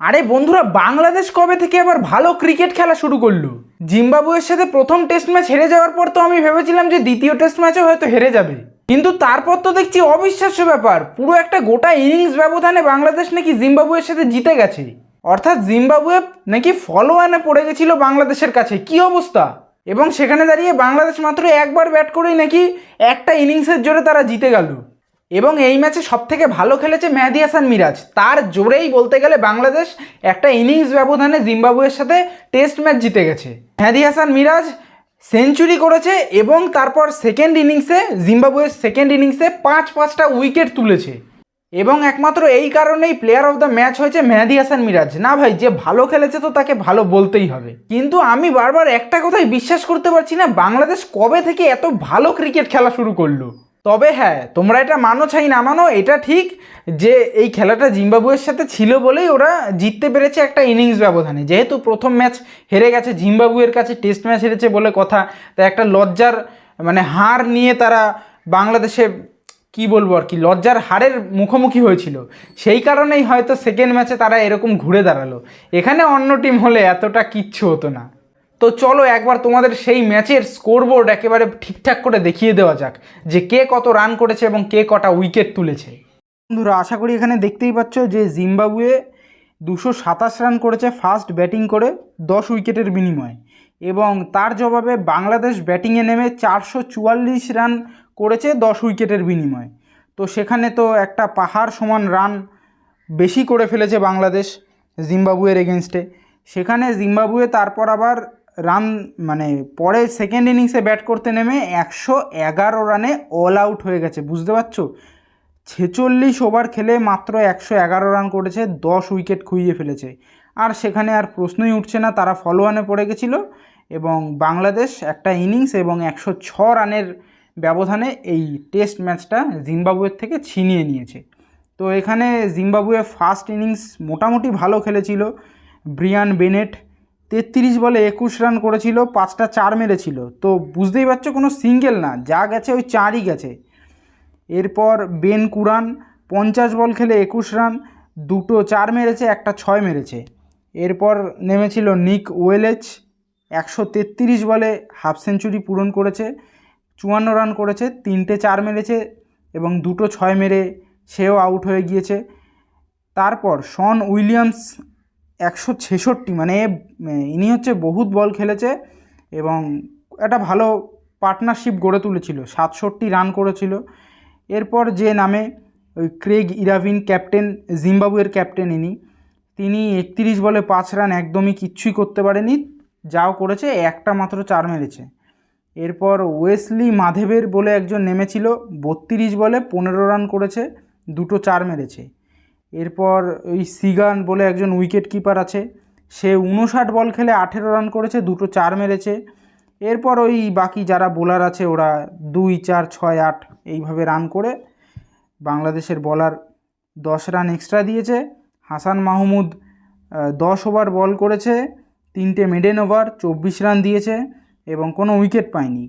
আরে বন্ধুরা, বাংলাদেশ কবে থেকে আবার ভালো ক্রিকেট খেলা শুরু করল? জিম্বাবুয়ের সাথে প্রথম টেস্ট ম্যাচ হেরে যাওয়ার পর তো আমি ভেবেছিলাম যে দ্বিতীয় টেস্ট ম্যাচও হয়তো হেরে যাবে। কিন্তু তারপর তো দেখছি অবিশ্বাস্য ব্যাপার, পুরো একটা গোটা ইনিংস ব্যবধানে বাংলাদেশ নাকি জিম্বাবুয়ের সাথে জিতে গেছে। অর্থাৎ জিম্বাবুয়ে নাকি ফলো ফলোয়ানে পড়ে গেছিল বাংলাদেশের কাছে, কি অবস্থা? এবং সেখানে দাঁড়িয়ে বাংলাদেশ মাত্র একবার ব্যাট করেই নাকি একটা ইনিংসের জোরে তারা জিতে গেল। এবং এই ম্যাচে সব থেকে ভালো খেলেছে মেহেদি হাসান মিরাজ। তার জোরেই বলতে গেলে বাংলাদেশ একটা ইনিংস ব্যবধানে জিম্বাবুয়ের সাথে টেস্ট ম্যাচ জিতে গেছে। মেহেদি হাসান মিরাজ সেঞ্চুরি করেছে এবং তারপর সেকেন্ড ইনিংসে, জিম্বাবুয়ের সেকেন্ড ইনিংসে পাঁচ পাঁচটা উইকেট তুলেছে। এবং একমাত্র এই কারণেই প্লেয়ার অফ দ্য ম্যাচ হয়েছে মেহেদি হাসান মিরাজ। না ভাই, যে ভালো খেলেছে তো তাকে ভালো বলতেই হবে। কিন্তু আমি বারবার একটা কথাই বিশ্বাস করতে পারছি না, বাংলাদেশ কবে থেকে এত ভালো ক্রিকেট খেলা শুরু করল? তবে হ্যাঁ তোমরা এটা মানো চাই না মানো, এটা ঠিক যে এই খেলাটা জিম্বাবুয়ের সাথে ছিল বলেই ওরা জিততে পেরেছে একটা ইনিংস ব্যবধানে। যেহেতু প্রথম ম্যাচ হেরে গেছে, জিম্বাবুয়ের কাছে টেস্ট ম্যাচ হেরেছে বলে কথা, তাই একটা লজ্জার মানে হার নিয়ে তারা বাংলাদেশে কি বলব আর কি, লজ্জার হারের মুখোমুখি হয়েছিল। সেই কারণেই হয়তো সেকেন্ড ম্যাচে তারা এরকম ঘুরে দাঁড়াল। এখানে অন্য টিম হলে এতটা কিচ্ছু হতো না। তো চলো একবার তোমাদের সেই ম্যাচের স্কোরবোর্ড একেবারে ঠিকঠাক করে দেখিয়ে দেওয়া যাক যে কে কত রান করেছে এবং কে কটা উইকেট তুলেছে। বন্ধুরা, আশা করি এখানে দেখতেই পাচ্ছ যে জিম্বাবুয়ে দুশো সাতাশ রান করেছে ফার্স্ট ব্যাটিং করে দশ উইকেটের বিনিময়ে এবং তার জবাবে বাংলাদেশ ব্যাটিংয়ে নেমে চারশো চুয়াল্লিশ রান করেছে দশ উইকেটের বিনিময়ে। তো সেখানে তো একটা পাহাড় সমান রান বেশি করে ফেলেছে বাংলাদেশ জিম্বাবুয়ের এগেনস্টে সেখানে জিম্বাবুয়ে তারপর আবার রান মানে পরে সেকেন্ড ইনিংসে ব্যাট করতে নেমে একশো এগারো রানে অল আউট হয়ে গেছে, বুঝতে পারছ? ছেচল্লিশ ওভার খেলে মাত্র একশো এগারো রান করেছে, দশ উইকেট খুইয়ে ফেলেছে। আর সেখানে আর প্রশ্নই উঠছে না, তারা ফলোয়ানে পড়ে গেছিল এবং বাংলাদেশ একটা ইনিংস এবং একশো ছ রানের ব্যবধানে এই টেস্ট ম্যাচটা জিম্বাবুয়ের থেকে ছিনিয়ে নিয়েছে। তো এখানে জিম্বাবুয়ে ফার্স্ট ইনিংস মোটামুটি ভালো খেলেছিল। ব্রিয়ান বেনেট তেত্রিশ বলে একুশ রান করেছিল, পাঁচটা চার মেরেছিল। তো বুঝতেই পারছ কোনো সিঙ্গেল না, যা গেছে ওই চারই গেছে। এরপর বেন কুরান পঞ্চাশ বল খেলে একুশ রান, দুটো চার মেরেছে, একটা ছয় মেরেছে। এরপর নেমেছিল নিক ওয়েলেচ, একশো তেত্রিশ বলে হাফ সেঞ্চুরি পূরণ করেছে, চুয়ান্ন রান করেছে, তিনটে চার মেরেছে এবং দুটো ছয় মেরে সেও আউট হয়ে গিয়েছে। তারপর শন উইলিয়ামস একশো ছেষট্টি মানে ইনি হচ্ছে বহুত বল খেলেছে এবং একটা ভালো পার্টনারশিপ গড়ে তুলেছিল। সাতষট্টি রান করেছিল। এরপর যে নামে ওই ক্রেগ ইরাভিন ক্যাপ্টেন, জিম্বাবুয়ের ক্যাপ্টেন ইনি, তিনি একত্রিশ বলে পাঁচ রান একদমই কিচ্ছুই করতে পারেনি, যাও করেছে, একটা মাত্র চার মেরেছে। এরপর ওয়েসলি মাধেবের বলে একজন নেমেছিল, বত্রিশ বলে পনেরো রান করেছে, দুটো চার মেরেছে। এরপর ওই সিগান বলে একজন উইকেট কিপার আছে। সে উনষাট বল খেলে আঠেরো রান করেছে, দুটো চার মেরেছে। এরপর ওই বাকি যারা বোলার আছে, ওরা দুই, চার, ছয়, আট এইভাবে রান করে বাংলাদেশের বলার দশ রান এক্সট্রা দিয়েছে। হাসান মাহমুদ দশ ওভার বল করেছে, তিনটে মেডেন ওভার, চব্বিশ রান দিয়েছে এবং কোনো উইকেট পায়নি।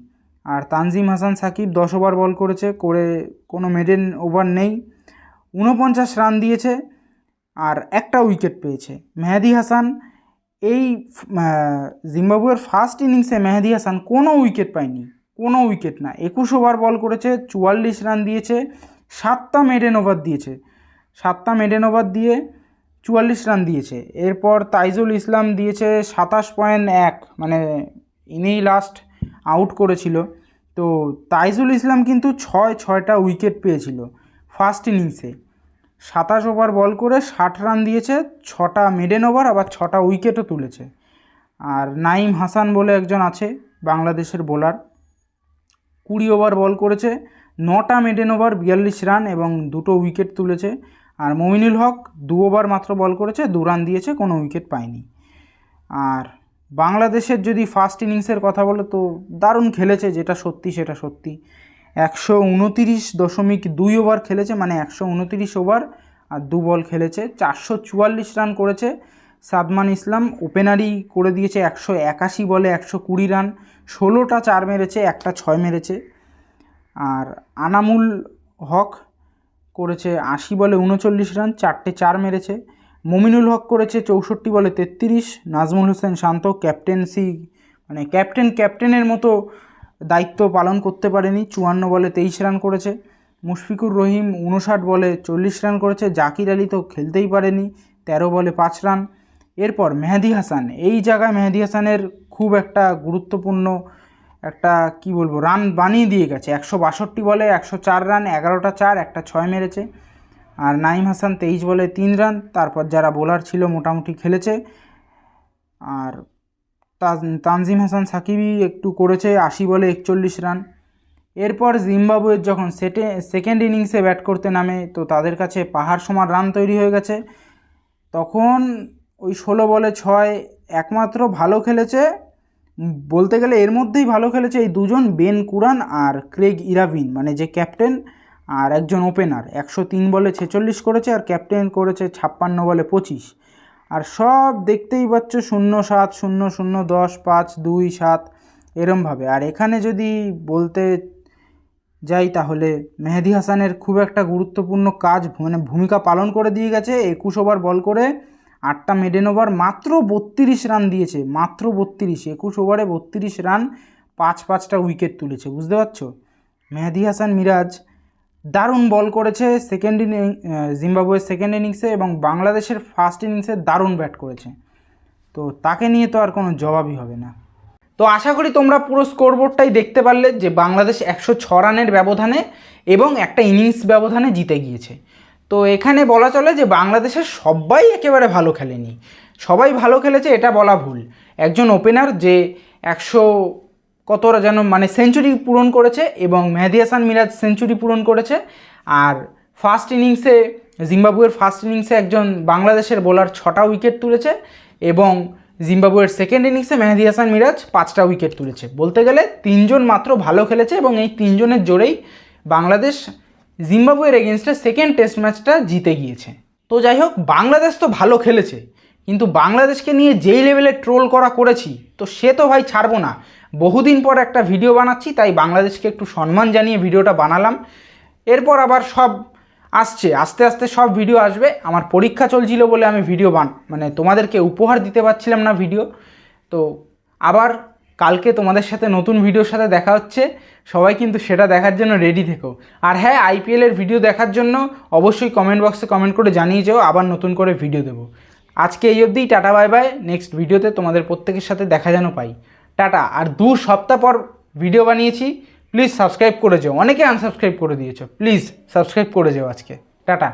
আর তানজিম হাসান সাকিব দশ ওভার বল করেছে, করে কোনো মেডেন ওভার নেই। ঊনপঞ্চাশ রান দিয়েছে আর একটা উইকেট পেয়েছে। মেহেদি হাসান এই জিম্বাবুয়ের ফার্স্ট ইনিংসে মেহেদি হাসান কোনো উইকেট পায়নি, কোনো উইকেট না। একুশ ওভার বল করেছে, চুয়াল্লিশ রান দিয়েছে, সাতটা মেডেন ওভার দিয়েছে। সাতটা মেডেন ওভার দিয়ে চুয়াল্লিশ রান দিয়েছে। এরপর তাইজুল ইসলাম দিয়েছে সাতাশ পয়েন্ট এক মানে ইনিই লাস্ট আউট করেছিল। তো তাইজুল ইসলাম কিন্তু ছয়, ছয়টা উইকেট পেয়েছিল। ফার্স্ট ইনিংসে। সাতাশ ওভার বল করে ষাট রান দিয়েছে, ছটা মিডেন ওভার, আবার ছটা উইকেটও তুলেছে। আর নাইম হাসান বলে একজন আছে, বাংলাদেশের বোলার। কুড়ি ওভার বল করেছে, নটা মেডেন ওভার, বিয়াল্লিশ রান এবং দুটো উইকেট তুলেছে। আর মমিনুল হক দু ওভার মাত্র বল করেছে, দু রান দিয়েছে, কোনো উইকেট পায়নি। আর বাংলাদেশের যদি ফার্স্ট ইনিংসের কথা বলে তো দারুণ খেলেছে, যেটা সত্যি সেটা সত্যি। একশো উনতিরিশ দশমিক দুই ওভার খেলেছে মানে একশো উনতিরিশ ওভার আর দু বল খেলেছে। চারশো চুয়াল্লিশ রান করেছে। সাদমান ইসলাম ওপেনারই করে দিয়েছে একশো একাশি বলে একশো কুড়ি রান। ষোলোটা চার মেরেছে, একটা ছয় মেরেছে। আর আনামুল হক করেছে আশি বলে উনচল্লিশ রান, চারটে চার মেরেছে। মমিনুল হক করেছে চৌষট্টি বলে তেত্রিশ। নাজমুল হোসেন শান্ত ক্যাপ্টেন্সি মানে ক্যাপ্টেন ক্যাপ্টেনের মতো দায়িত্ব পালন করতে পারেনি, চুয়ান্ন বলে তেইশ রান করেছে। মুশফিকুর রহিম উনষাট বলে চল্লিশ রান করেছে, জাকির আলী তো খেলতেই পারেনি, তেরো বলে পাঁচ রান। এরপর মেহেদি হাসান, এই জায়গায় মেহেদি হাসানের খুব একটা গুরুত্বপূর্ণ একটা, কি বলব, রান বানিয়ে দিয়ে গেছে। একশো বাষট্টি বলে একশো চার রান, এগারোটা চার, একটা ছয় মেরেছে। আর নাইম হাসান তেইশ বলে তিন রান, তারপর যারা বোলার ছিল মোটামুটি খেলেছে। আর তানজিম হাসান সাকিবই একটু করেছে আশি বলে একচল্লিশ রান। এরপর জিম্বাবুয়ের যখন সেটে, সেকেন্ড ইনিংসে ব্যাট করতে নামে, তো তাদের কাছে পাহাড় সমান রান তৈরি হয়ে গেছে। তখন ওই ষোলো বলে ছয় একমাত্র ভালো খেলেছে, বলতে গেলে এর মধ্যেই ভালো খেলেছে এই দুজন বেন কুরান আর ক্রেগ ইরাভিন মানে যে ক্যাপ্টেন আর একজন ওপেনার। একশো তিন বলে ছেচল্লিশ করেছে আর ক্যাপ্টেন করেছে ছাপ্পান্ন বলে পঁচিশ। আর সব দেখতেই পাচ্ছ শূন্য সাত, শূন্য শূন্য দশ, পাঁচ, দুই, সাত, এরমভাবে। আর এখানে যদি বলতে যাই তাহলে মেহেদি হাসানের খুব একটা গুরুত্বপূর্ণ কাজ মানে ভূমিকা পালন করে দিয়ে গেছে। একুশ ওভার বল করে আটটা মেডেন ওভার, মাত্র বত্রিশ রান দিয়েছে, মাত্র বত্রিশ। একুশ ওভারে বত্রিশ রান, পাঁচ, পাঁচটা উইকেট তুলেছে। বুঝতে পারছ? মেহেদি হাসান, মিরাজ দারুণ বল করেছে সেকেন্ড ইনিং জিম্বাবুয়ের সেকেন্ড ইনিংসে এবং বাংলাদেশের ফার্স্ট ইনিংসে দারুণ ব্যাট করেছে। তো তাকে নিয়ে তো আর কোনো জবাবই হবে না। তো আশা করি তোমরা পুরো স্কোরবোর্ডটাই দেখতে পারলে যে বাংলাদেশ একশো ছ রানের ব্যবধানে এবং একটা ইনিংস ব্যবধানে জিতে গিয়েছে। তো এখানে বলা চলে যে বাংলাদেশের সবাই একেবারে ভালো খেলেনি। সবাই ভালো খেলেছে, এটা বলা ভুল। একজন ওপেনার যে একশো কতটা যেন মানে সেঞ্চুরি পূরণ করেছে এবং মেহেদি হাসান মিরাজ সেঞ্চুরি পূরণ করেছে। আর ফার্স্ট ইনিংসে জিম্বাবুয়ের ফার্স্ট ইনিংসে একজন বাংলাদেশের বোলার ছটা উইকেট তুলেছে এবং জিম্বাবুয়ের সেকেন্ড ইনিংসে মেহেদি হাসান মিরাজ পাঁচটা উইকেট তুলেছে। বলতে গেলে তিনজন মাত্র ভালো খেলেছে এবং এই তিনজনের জোরেই বাংলাদেশ জিম্বাবুয়ের এগেনস্টে সেকেন্ড টেস্ট ম্যাচটা জিতে গিয়েছে। তো যাই হোক, বাংলাদেশ তো ভালো খেলেছে, কিন্তু বাংলাদেশকে নিয়ে যেই লেভেলে ট্রোল করা করেছি, তো সে তো ভাই ছাড়বো না। বহুদিন পর একটা ভিডিও বানাচ্ছি, তাই বাংলাদেশকে একটু সম্মান জানিয়ে ভিডিওটা বানালাম। এরপর আবার সব আসছে, আস্তে আস্তে সব ভিডিও আসবে। আমার পরীক্ষা চলছিল বলে আমি ভিডিও বান মানে তোমাদেরকে উপহার দিতে পারছিলাম না ভিডিও। তো আবার কালকে তোমাদের সাথে নতুন ভিডিওর সাথে দেখা হচ্ছে। সবাই কিন্তু সেটা দেখার জন্য রেডি থেকো। আর হ্যাঁ আইপিএলের ভিডিও দেখার জন্য অবশ্যই কমেন্ট বক্সে কমেন্ট করে জানিয়ে যাও, আবার নতুন করে ভিডিও দেবো। আজকে এই অবধিই টাটা বাই বাই নেক্সট ভিডিওতে তোমাদের প্রত্যেকের সাথে দেখা যেন পাই। টাটা। আর দু সপ্তাহ পর ভিডিও বানিয়েছি। প্লিজ সাবস্ক্রাইব করে যাও। অনেকে আনসাবস্ক্রাইব করে দিয়েছ। প্লিজ সাবস্ক্রাইব করে যাও আজকে। টাটা।